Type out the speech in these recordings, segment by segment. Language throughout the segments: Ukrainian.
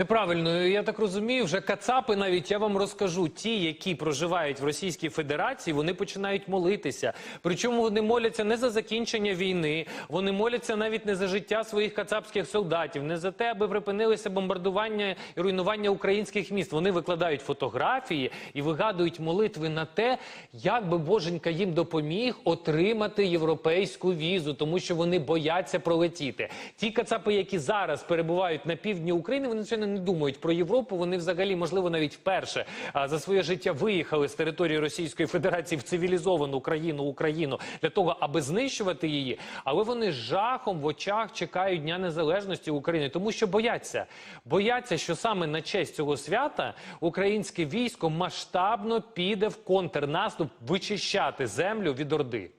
Неправильно, я так розумію, вже кацапи навіть я вам розкажу. Ті, які проживають в Російській Федерації, вони починають молитися. Причому вони моляться не за закінчення війни, вони моляться навіть не за життя своїх кацапських солдатів, не за те, аби припинилися бомбардування і руйнування українських міст. Вони викладають фотографії і вигадують молитви на те, як би боженька їм допоміг отримати європейську візу, тому що вони бояться пролетіти. Ті кацапи, які зараз перебувають на півдні України, вони звичайно не думають про Європу. Вони взагалі, можливо, навіть вперше за своє життя виїхали з території Російської Федерації в цивілізовану країну Україну для того, аби знищувати її. Але вони жахом в очах чекають Дня Незалежності України, тому що бояться. Бояться, що саме на честь цього свята українське військо масштабно піде в контрнаступ вичищати землю від Орди.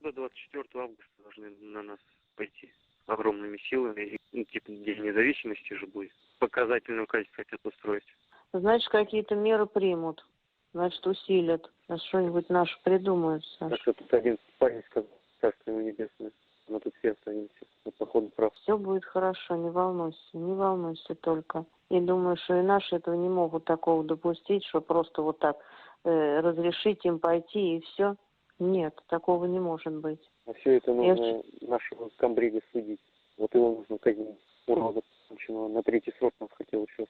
До 24 августа должны на нас пойти огромными силами. Ну, типа День независимости же будет. Показательную качество хотят устроить. Значит, какие-то меры примут. Значит, усилят. А что-нибудь наше придумают, А что тут один парень сказал, царство ему небесное. Мы тут все останемся. Мы, походу, прав. Все будет хорошо, не волнуйся, не волнуйся только. И думаю, что и наши этого не могут такого допустить, что просто вот так э, разрешить им пойти и все. Нет, такого не может быть. А все это Я нужно нашего комбрига судить. Вот его нужно казнить. Урода. Почему на третий срок нас хотел еще